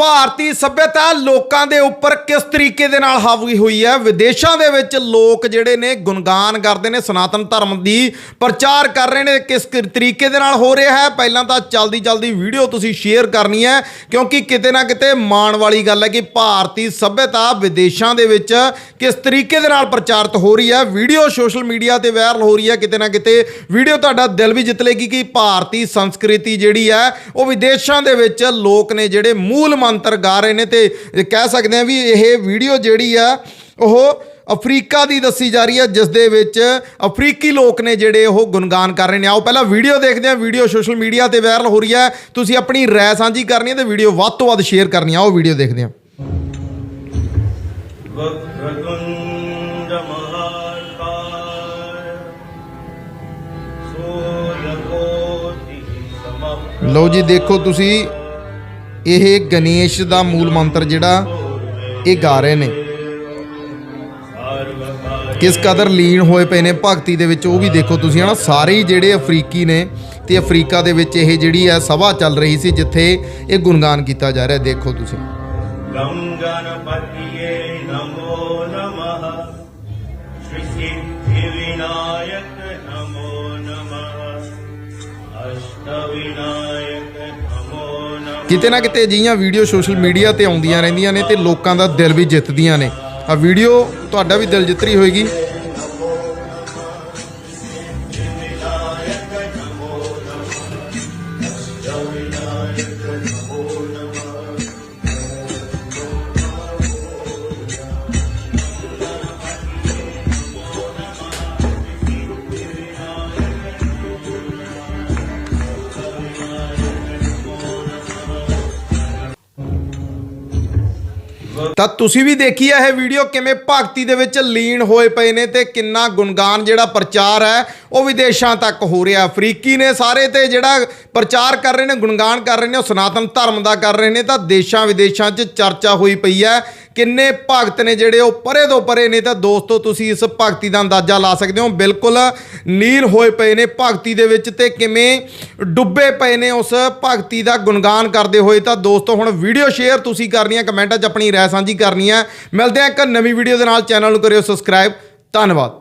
ਭਾਰਤੀ ਸੱਭਿਅਤਾ ਲੋਕਾਂ ਦੇ ਉੱਪਰ ਕਿਸ ਤਰੀਕੇ ਦੇ ਨਾਲ ਹਾਵੀ ਹੋਈ ਹੈ? ਵਿਦੇਸ਼ਾਂ ਦੇ ਵਿੱਚ ਲੋਕ ਜਿਹੜੇ ਨੇ ਗੁਣਗਾਨ ਕਰਦੇ ਨੇ, ਸਨਾਤਨ ਧਰਮ ਦੀ ਪ੍ਰਚਾਰ ਕਰ ਰਹੇ ਨੇ। ਕਿਸ ਤਰੀਕੇ ਦੇ ਨਾਲ ਹੋ ਰਿਹਾ ਹੈ? ਪਹਿਲਾਂ ਤਾਂ ਚਲਦੀ ਚਲਦੀ ਵੀਡੀਓ ਤੁਸੀਂ ਸ਼ੇਅਰ ਕਰਨੀ ਹੈ, ਕਿਉਂਕਿ ਕਿਤੇ ਨਾ ਕਿਤੇ ਮਾਣ ਵਾਲੀ ਗੱਲ ਹੈ ਕਿ ਭਾਰਤੀ ਸੱਭਿਅਤਾ ਵਿਦੇਸ਼ਾਂ ਦੇ ਵਿੱਚ ਕਿਸ ਤਰੀਕੇ ਦੇ ਨਾਲ ਪ੍ਰਚਾਰਿਤ ਹੋ ਰਹੀ ਹੈ? ਵੀਡੀਓ ਸੋਸ਼ਲ ਮੀਡੀਆ ਤੇ ਵਾਇਰਲ ਹੋ ਰਹੀ ਹੈ ਕਿਤੇ ਨਾ ਕਿਤੇ। ਵੀਡੀਓ ਤੁਹਾਡਾ ਦਿਲ ਵੀ ਜਿੱਤ ਲੇਗੀ ਕਿ ਭਾਰਤੀ ਸੰਸਕ੍ਰਿਤੀ ਜਿਹੜੀ ਹੈ, ਉਹ ਵਿਦੇਸ਼ਾਂ ਦੇ ਵਿੱਚ ਲੋਕ ਨੇ ਜਿਹੜੇ ਮੂਲ ਮੰਤਰ ਗਾ ਰਹੇ ਨੇ ਤੇ ਕਹਿ ਸਕਦੇ ਆ ਵੀ ਇਹ ਵੀਡੀਓ ਜਿਹੜੀ ਆ, ਉਹ ਅਫਰੀਕਾ ਦੀ ਦੱਸੀ ਜਾ ਰਹੀ ਹੈ ਜਿਸ ਦੇ ਵਿੱਚ ਅਫਰੀਕੀ ਲੋਕ ਨੇ ਜਿਹੜੇ ਉਹ ਗੁਣਗਾਨ ਕਰ ਰਹੇ ਨੇ। ਆਓ ਪਹਿਲਾਂ ਵੀਡੀਓ ਦੇਖਦੇ ਹਾਂ, ਵੀਡੀਓ ਸੋਸ਼ਲ ਮੀਡੀਆ ਤੇ ਵਾਇਰਲ ਹੋ ਰਹੀ ਹੈ ਤੁਸੀਂ ਆਪਣੀ رائے ਸਾਂਝੀ ਕਰਨੀ ਹੈ ਤੇ ਵੀਡੀਓ ਵੱਧ ਤੋਂ ਵੱਧ ਸ਼ੇਅਰ ਕਰਨੀ ਹੈ ਆਓ ਵੀਡੀਓ ਦੇਖਦੇ ਹਾਂ। ਲਓ ਜੀ, ਦੇਖੋ ਤੁਸੀਂ ਇਹ ਗਣੇਸ਼ ਦਾ ਮੂਲ ਮੰਤਰ ਜਿਹੜਾ ਇਹ ਗਾ ਰਹੇ ਨੇ। ਕਿਸ ਕਦਰ ਲੀਨ ਹੋਏ ਪਏ ਨੇ ਭਗਤੀ ਦੇ ਵਿੱਚ, ਉਹ ਵੀ ਦੇਖੋ ਤੁਸੀਂ ਹਨਾ, ਸਾਰੇ ਹੀ ਜਿਹੜੇ ਅਫਰੀਕੀ ਨੇ ਤੇ ਅਫਰੀਕਾ ਦੇ ਵਿੱਚ ਇਹ ਜਿਹੜੀ ਹੈ ਸਭਾ ਚੱਲ ਰਹੀ ਸੀ ਜਿੱਥੇ ਇਹ ਗੁਣਗਾਨ ਕੀਤਾ ਜਾ ਰਿਹਾ, ਦੇਖੋ ਤੁਸੀਂ। ਵਿਨਾਇਕ ਕਿਤੇ ਨਾ ਕਿਤੇ ਅਜਿਹੀਆਂ ਵੀਡੀਓ ਸੋਸ਼ਲ ਮੀਡੀਆ ਤੇ ਆਉਂਦੀਆਂ ਰਹਿੰਦੀਆਂ ਨੇ ਤੇ ਲੋਕਾਂ ਦਾ ਦਿਲ ਵੀ ਜਿੱਤਦੀਆਂ ਨੇ। ਆ ਵੀਡੀਓ ਤੁਹਾਡਾ ਵੀ ਦਿਲ ਜਿੱਤਰੀ ਹੋਏਗੀ। ਤਾਂ ਤੁਸੀਂ ਵੀ ਦੇਖੀ ਹੈ ਇਹ ਵੀਡੀਓ ਕਿਵੇਂ ਭਗਤੀ ਦੇ ਵਿੱਚ ਲੀਨ ਹੋਏ ਪਏ ਨੇ ਤੇ ਕਿੰਨਾ ਗੁਣਗਾਨ ਜਿਹੜਾ ਪ੍ਰਚਾਰ ਹੈ, ਉਹ ਵਿਦੇਸ਼ਾਂ ਤੱਕ ਹੋ ਰਿਹਾ। ਅਫਰੀਕੀ ਨੇ ਸਾਰੇ ਤੇ ਜਿਹੜਾ ਪ੍ਰਚਾਰ ਕਰ ਰਹੇ ਨੇ, ਗੁਣਗਾਨ ਕਰ ਰਹੇ ਨੇ, ਉਹ ਸਨਾਤਨ ਧਰਮ ਦਾ ਕਰ ਰਹੇ ਨੇ, ਤਾਂ ਦੇਸ਼ਾਂ ਵਿਦੇਸ਼ਾਂ 'ਚ ਚਰਚਾ ਹੋਈ ਪਈ ਹੈ। ਕਿੰਨੇ ਭਗਤ ਨੇ ਜਿਹੜੇ ਉਹ ਪਰੇ ਤੋਂ ਪਰੇ ਨੇ ਤਾਂ ਦੋਸਤੋ ਤੁਸੀਂ ਇਸ ਭਗਤੀ ਦਾ ਅੰਦਾਜ਼ਾ ਲਾ ਸਕਦੇ ਹੋ। ਬਿਲਕੁਲ ਨੀਲ ਹੋਏ ਪਏ ਨੇ ਭਗਤੀ ਦੇ ਵਿੱਚ ਤੇ ਕਿਵੇਂ ਡੁੱਬੇ ਪਏ ਨੇ ਉਸ ਭਗਤੀ ਦਾ ਗੁਣਗਾਨ ਕਰਦੇ ਹੋਏ ਤਾਂ ਦੋਸਤੋ ਹੁਣ ਵੀਡੀਓ ਸ਼ੇਅਰ ਤੁਸੀਂ ਕਰਨੀ ਹੈ, ਕਮੈਂਟਾਂ 'ਚ ਆਪਣੀ ਰਾਏ ਸਾਂਝੀ ਕਰਨੀ ਹੈ। ਮਿਲਦੇ ਹਾਂ ਇੱਕ ਨਵੀਂ ਵੀਡੀਓ ਦੇ ਨਾਲ। ਚੈਨਲ ਨੂੰ ਕਰਿਓ ਸਬਸਕ੍ਰਾਈਬ। ਧੰਨਵਾਦ।